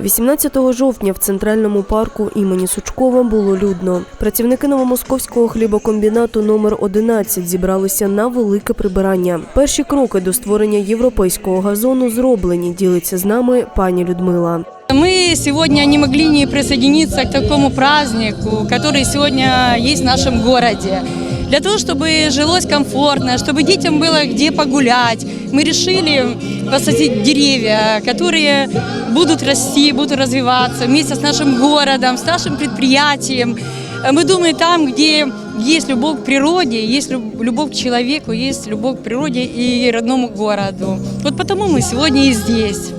18 жовтня в центральному парку імені Сучкова було людно. Працівники новомосковського хлібокомбінату номер 11 зібралися на велике прибирання. Перші кроки до створення європейського газону зроблені. Ділиться з нами пані Людмила. Мы сегодня не могли не присоединиться к такому празднику, который сегодня есть в нашем городе Для того, чтобы жилось комфортно, чтобы детям было где погулять, мы решили посадить деревья, которые будут расти, будут развиваться вместе с нашим городом, с нашим предприятием. Э, Мы думаем там, где есть любовь к природе, есть люб- любовь к человеку, есть любовь к природе и родному городу. Вот потому мы сегодня и здесь.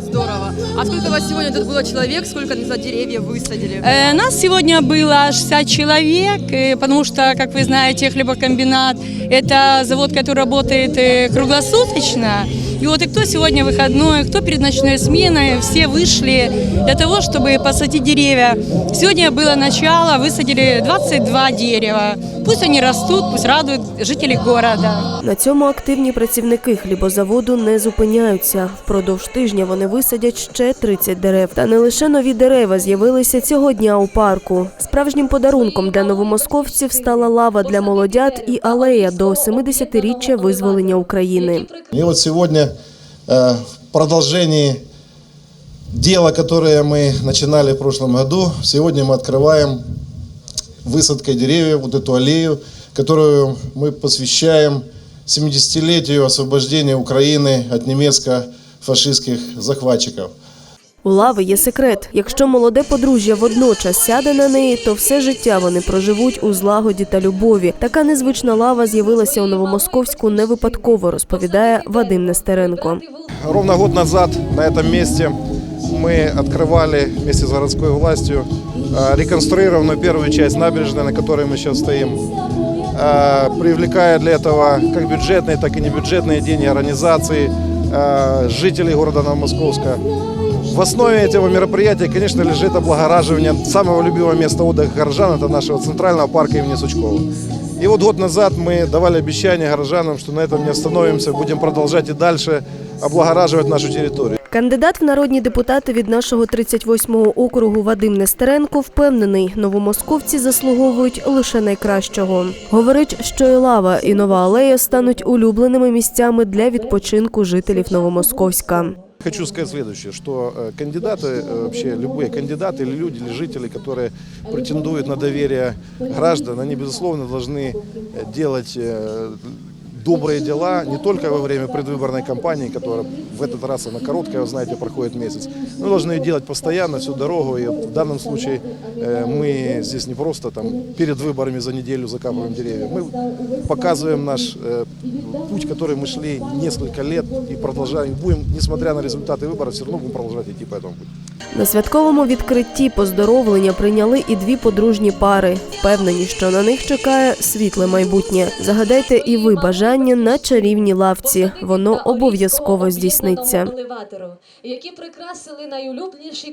Здорово. А сколько у вас сегодня тут было человек? Сколько не знаю, деревьев высадили? Э, Нас сегодня было 60 человек, э, потому что, как вы знаете, хлебокомбинат – это завод, который работает э, круглосуточно. И вот и кто сегодня выходной, кто перед ночной сменой, все вышли для того, чтобы посадить деревья. Сегодня было начало, высадили 22 дерева. Пусть они растут, пусть радуют жителей города. На цьому активні працівники хлібозаводу не зупиняються. Впродовж тижня вони висадять ще 30 дерев. Та не лише нові дерева з'явилися цього дня у парку. Справжнім подарунком для новомосковців стала лава для молодят і алея до 70-річчя визволення України. И вот сегодня э, в продолжении дела, которое мы начинали в прошлом году, сегодня мы открываем высадкой деревьев, вот эту аллею, которую мы посвящаем 70-летию освобождения Украины от немецко-фашистских захватчиков. У лави є секрет. Якщо молоде подружжя водночас сяде на неї, то все життя вони проживуть у злагоді та любові. Така незвична лава з'явилася у Новомосковську не випадково, розповідає Вадим Нестеренко. Ровно год назад на этом месте мы открывали вместе с городской властью э, реконструированную первую часть набережной, на которой мы сейчас стоим, э, привлекая для этого как бюджетные, так и небюджетные деньги организации, э, жителей города Новомосковска. В основе этого мероприятия, конечно, лежит облагораживание самого любимого места отдыха горожан, это нашего центрального парка имени Сучкова. И вот год назад мы давали обещание горожанам, что на этом не остановимся, будем продолжать и дальше облагораживать нашу территорию. Кандидат в народні депутати від нашого 38-го округу Вадим Нестеренко впевнений, новомосковці заслуговують лише найкращого. Говорить, що і лава, і нова алея стануть улюбленими місцями для відпочинку жителів Новомосковська. Хочу сказать следующее, что э, кандидаты, э, вообще любые кандидаты или люди, или жители, которые претендуют на доверие граждан, они, безусловно, должны э, делать э, добрые дела не только во время предвыборной кампании, которая в этот раз она короткая, вы знаете, проходит месяц, но должны ее делать постоянно, всю дорогу. И вот в данном случае э, мы здесь не просто там перед выборами за неделю закапываем деревья, мы показываем наш э, путь, который мы шли несколько лет и продолжаем, будем, несмотря на результаты выборов, все равно будем продолжать идти по этому пути. На святковому відкритті поздоровлення прийняли і дві подружні пари. Впевнені, що на них чекає світле майбутнє. Загадайте і ви бажання на чарівній лавці. Воно обов'язково здійсниться. які прикрасили найулюбленіші